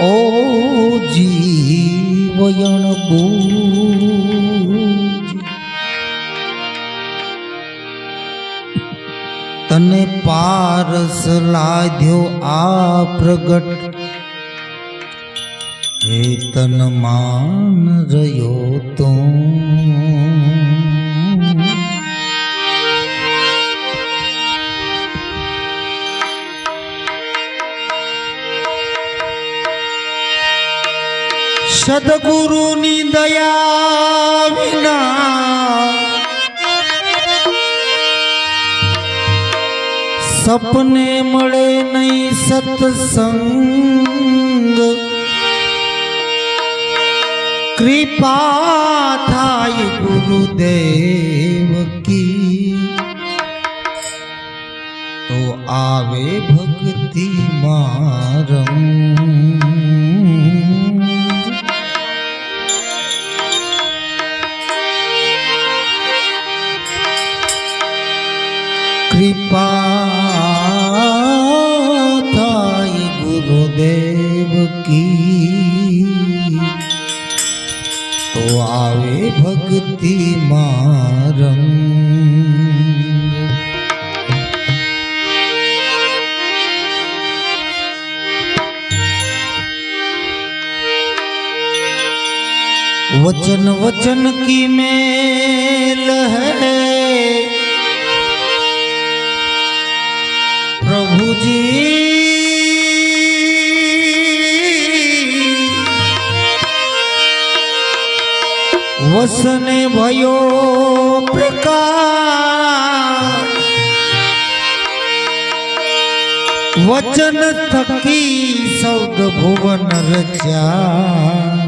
ઓ જીવયણ બૂજ તને પારસ લાધ્યો આ પ્રગટ. હે તન માન રહ્યો સદગુરુની દયા વિના. સપને મળે નહીં સત્સંગ. કૃપા થાય ગુરુદેવ કી તો આવે ભક્તિ મારમ. वचन वचन की मेल है। प्रभु जी, वसने भयो प्रकाश। वचन थकी शब्द भुवन रचा।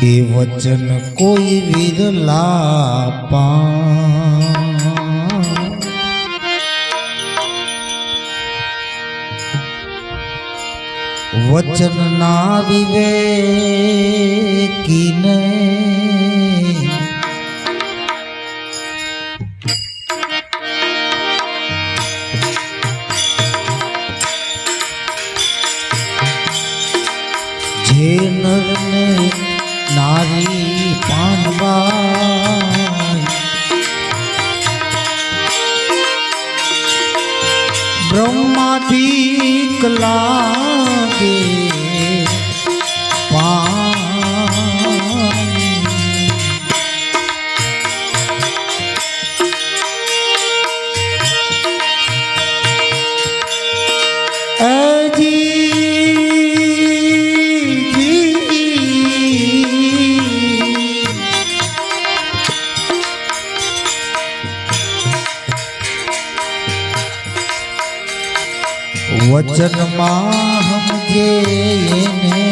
એ વચન કોઈ વિરલા પા વચન ના વિવેકીને જે નરને નારી પાનવાય બ્રહ્માધિક લાગે વચનમાં એને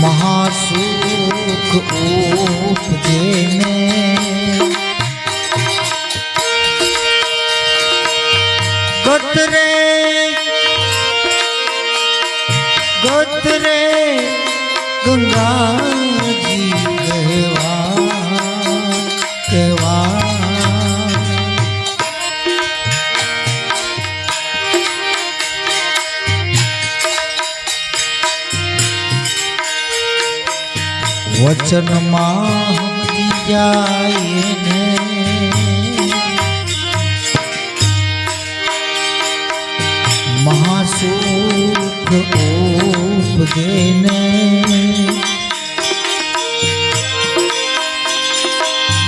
મહાસુખ ઉપજેને ગતરે ગતરે ગંગાજી વચનમાં જાય ને. મહાસુખ ઉપજેને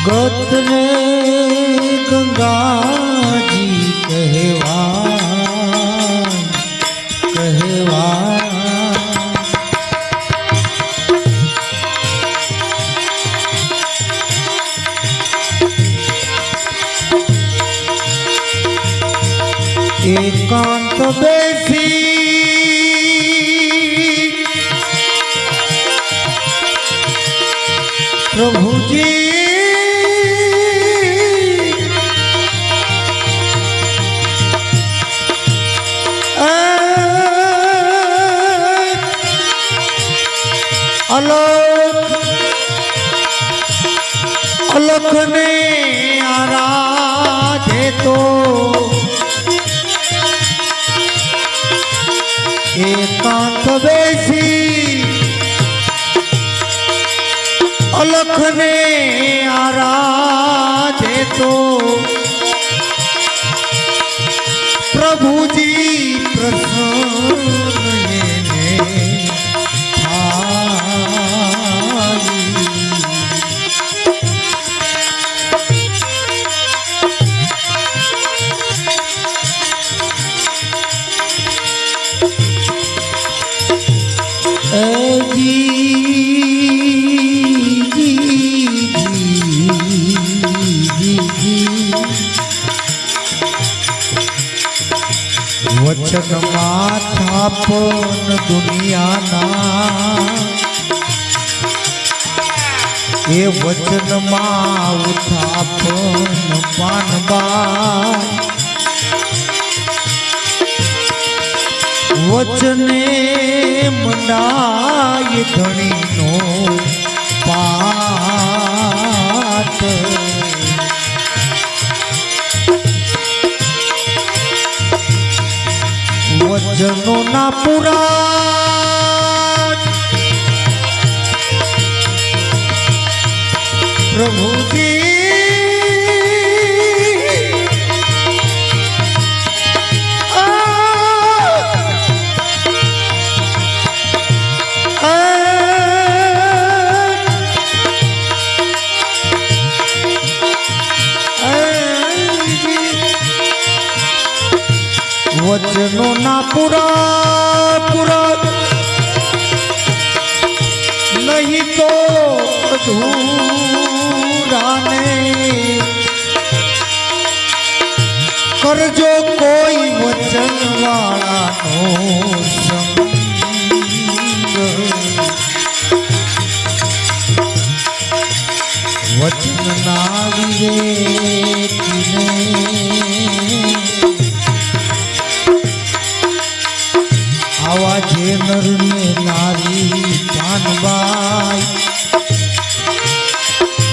ગતરે ગંગાજી প্রভুজি। অলক অলক নেই। અલખને આરાધે તો વચનમાં થાપન દુનિયાના એ વચનમાં ઉથાપન પાનબા. વચને મંડાય ધણીનો પાટ. વચનો ના પુરા વચનો ના પુરા પુરા. નહીં તો અધૂરાને કરજો કોઈ વચન વાળાનો વચન ના વિવેકીને જે નર ને નારી જાનબાઈ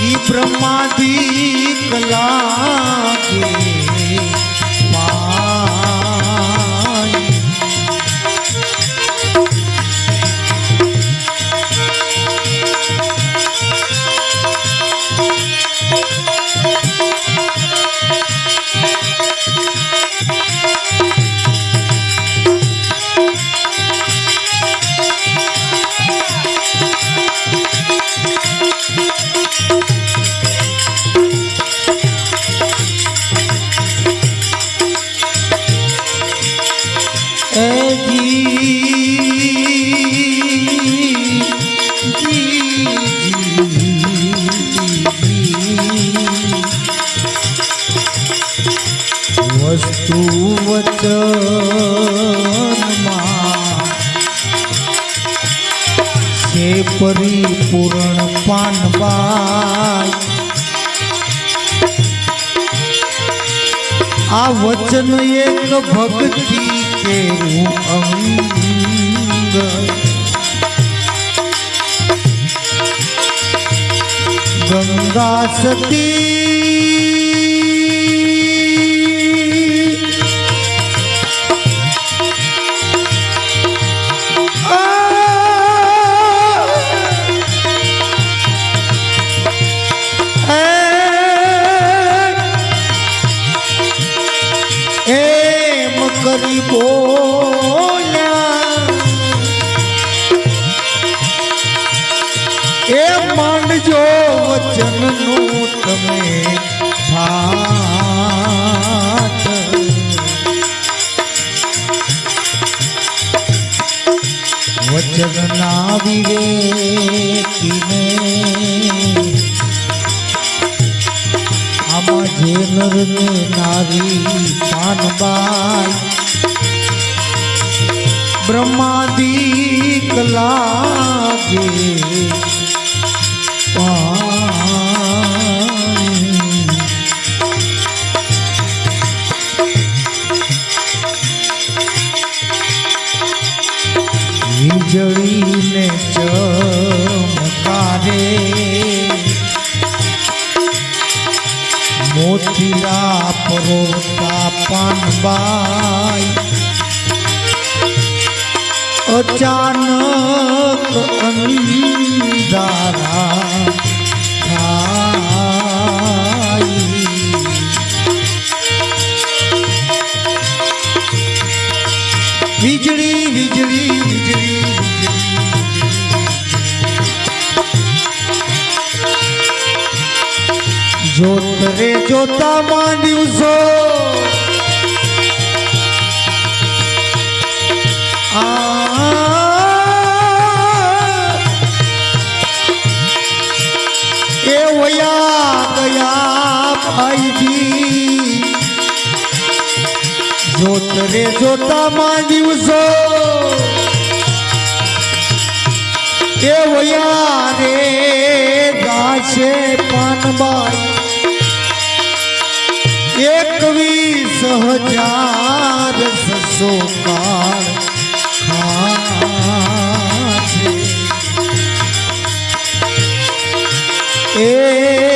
ઈ બ્રહ્માદી કલાકે પાઈ એ જી, જી, જી. વસ્તુ વચનમાં છે પરિપૂર્ણ પાનબાઈ આ વચન એક ભક્તિ કેવું અંગ ગંગા સતી કરી બોલ્યા. એ માંડજો વચનનું તમે વચનના વિવેકીને આમાં જે નર નારી પાનબાઈ બ્રહ્માદી લાગે વીજળીને ચમકારે મોતીલા પરોતા પાનબાઈ અચાનક અંધારા થાય. વીજળી વીજળી વીજળી જોત રે જોતા માં દિવસો આ ભાઈજી જોતરે જોતા માં દિવસો. એ વયા રે ગાશે પાનબાઈ એકવીસ હજાર સસો કાળ ખા એ